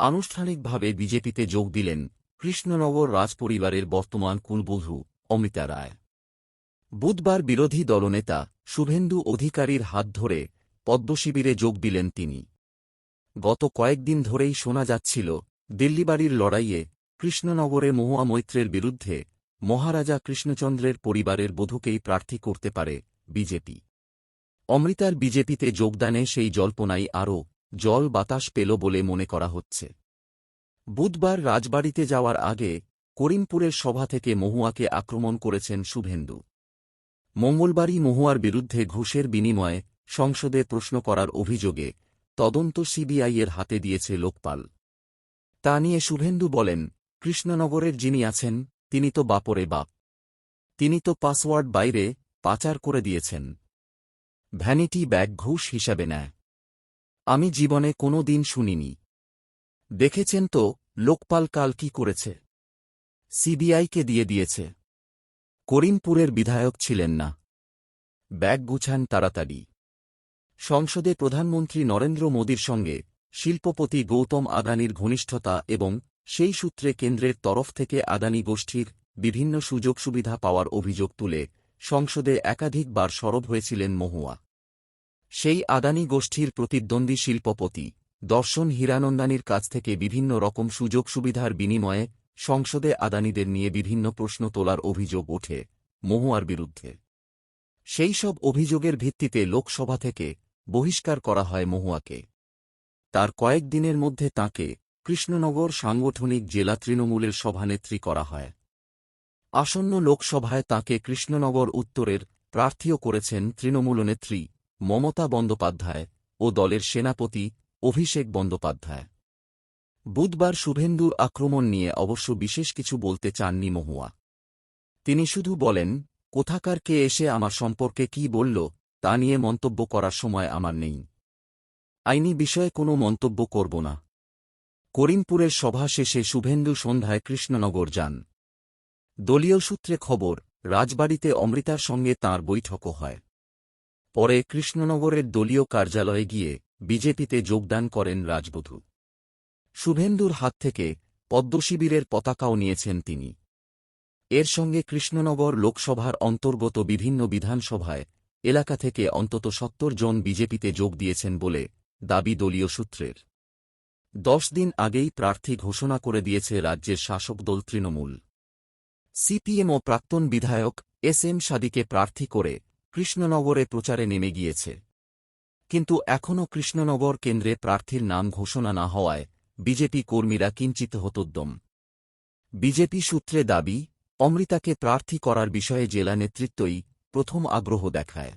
আনুষ্ঠানিকভাবে বিজেপিতে যোগ দিলেন কৃষ্ণনগর রাজপরিবারের বর্তমান কুলবধূ অমৃতা রায়। বুধবার বিরোধী দলনেতা শুভেন্দু অধিকারীর হাত ধরে পদ্মশিবিরে যোগ দিলেন তিনি। গত কয়েকদিন ধরেই শোনা যাচ্ছিল, দিল্লিবাড়ির লড়াইয়ে কৃষ্ণনগরে মহুয়া মৈত্রের বিরুদ্ধে মহারাজা কৃষ্ণচন্দ্রের পরিবারের বধূকেই প্রার্থী করতে পারে বিজেপি। অমৃতার বিজেপিতে যোগদানে সেই জল্পনাই আরও জল বাতাস পেল বলে মনে করা হচ্ছে। বুধবার রাজবাড়িতে যাওয়ার আগে করিমপুরের সভা থেকে মহুয়াকে আক্রমণ করেছেন শুভেন্দু। মঙ্গলবারই মহুয়ার বিরুদ্ধে ঘুষের বিনিময়ে সংসদে প্রশ্ন করার অভিযোগে তদন্ত সিবিআইয়ের হাতে দিয়েছে লোকপাল। তা নিয়ে শুভেন্দু বলেন, কৃষ্ণনগরের যিনি আছেন, তিনি তো বাপরে বাপ। তিনি তো পাসওয়ার্ড বাইরে পাচার করে দিয়েছেন। ভ্যানিটি ব্যাগ ঘুষ হিসাবে নেয়। আমি জীবনে কোনো দিন শুনিনি। দেখেছেন তো, লোকপাল কাল কি করেছে? সিবিআইকে দিয়ে দিয়েছে। করিমপুরের বিধায়ক ছিলেন না। ব্যাগ গুছান তাড়াতাড়ি। সংসদে প্রধানমন্ত্রী নরেন্দ্র মোদীর সঙ্গে শিল্পপতি গৌতম আদানির ঘনিষ্ঠতা এবং সেই সূত্রে কেন্দ্রের তরফ থেকে আদানি গোষ্ঠীর বিভিন্ন সুযোগ সুবিধা পাওয়ার অভিযোগ তুলে সংসদে একাধিকবার সরব হয়েছিলেন মহুয়া। সেই আদানি গোষ্ঠীর প্রতিদ্বন্দ্বী শিল্পপতি, দর্শন হীরানন্দানির কাছ থেকে বিভিন্ন রকম সুযোগ সুবিধার বিনিময়ে সংসদে আদানিদের নিয়ে বিভিন্ন প্রশ্ন তোলার অভিযোগ ওঠে মহুয়ার বিরুদ্ধে। সেই সব অভিযোগের ভিত্তিতে লোকসভা থেকে বহিষ্কার করা হয় মহুয়াকে। তার কয়েক দিনের মধ্যে তাঁকে কৃষ্ণনগর সাংগঠনিক জেলা তৃণমূলের সভানেত্রী করা হয়। আসন্ন লোকসভায় তাঁকে কৃষ্ণনগর উত্তরের প্রার্থীও করেছেন তৃণমূল নেত্রী মমতা বন্দ্যোপাধ্যায় ও দলের সেনাপতি অভিষেক বন্দ্যোপাধ্যায়। বুধবার শুভেন্দুর আক্রমণ নিয়ে অবশ্য বিশেষ কিছু বলতে চাননি মহুয়া। তিনি শুধু বলেন, কোথাকার কে এসে আমার সম্পর্কে কি বলল, তা নিয়ে মন্তব্য করার সময় আমার নেই। আইনি বিষয়ে কোনো মন্তব্য করব না। করিমপুরের সভা শেষে শুভেন্দু সন্ধ্যায় কৃষ্ণনগর যান। দলীয় সূত্রে খবর, রাজবাড়িতে অমৃতার সঙ্গে তাঁর বৈঠকও হয়। পরে কৃষ্ণনগরের দলীয় কার্যালয়ে গিয়ে বিজেপিতে যোগদান করেন রাজবধূ। শুভেন্দুর হাত থেকে পদ্মশিবিরের পতাকাও নিয়েছেন তিনি। এর সঙ্গে কৃষ্ণনগর লোকসভার অন্তর্গত বিভিন্ন বিধানসভায় এলাকা থেকে অন্তত সত্তর জন বিজেপিতে যোগ দিয়েছেন বলে দাবি দলীয় সূত্রের। দশ দিন আগেই প্রার্থী ঘোষণা করে দিয়েছে রাজ্যের শাসক দল তৃণমূল। সিপিএম ও প্রাক্তন বিধায়ক এস এম সাদিকে প্রার্থী করে কৃষ্ণনগরে প্রচারে নেমে গিয়েছে। কিন্তু এখনও কৃষ্ণনগর কেন্দ্রে প্রার্থীর নাম ঘোষণা না হওয়ায় বিজেপি কর্মীরা কিঞ্চিত হতোদ্যম। বিজেপি সূত্রে দাবি, অমৃতাকে প্রার্থী করার বিষয়ে জেলা নেতৃত্বই প্রথম আগ্রহ দেখায়।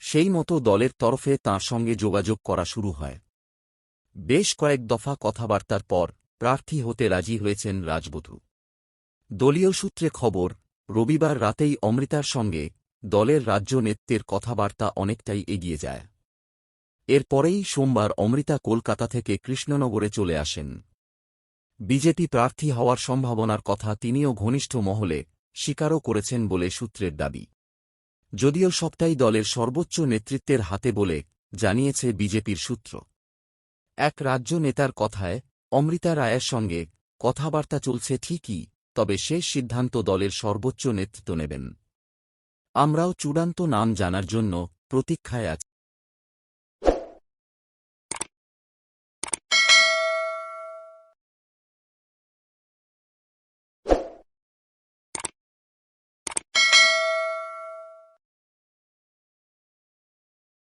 সেই মতো দলের তরফে তাঁর সঙ্গে যোগাযোগ করা শুরু হয়। বেশ কয়েক দফা কথাবার্তার পর প্রার্থী হতে রাজি হয়েছেন রাজবধূ। দলীয় সূত্রে খবর, রবিবার রাতেই অমৃতার সঙ্গে দলের রাজ্য নেতৃত্বের কথাবার্তা অনেকটাই এগিয়ে যায়। এরপরেই সোমবার অমৃতা কলকাতা থেকে কৃষ্ণনগরে চলে আসেন। বিজেপি প্রার্থী হওয়ার সম্ভাবনার কথা তিনিও ঘনিষ্ঠ মহলে স্বীকারও করেছেন বলে সূত্রের দাবি। যদিও সবটাই দলের সর্বোচ্চ নেতৃত্বের হাতে বলে জানিয়েছে বিজেপির সূত্র। এক রাজ্য নেতার কথায় অমৃতা রায়ের সঙ্গে কথাবার্তা চলছে ঠিকই, তবে শেষ সিদ্ধান্ত দলের সর্বোচ্চ নেতৃত্ব নেবেন। আমরাও চূড়ান্ত নাম জানার জন্য প্রতীক্ষায় আছি।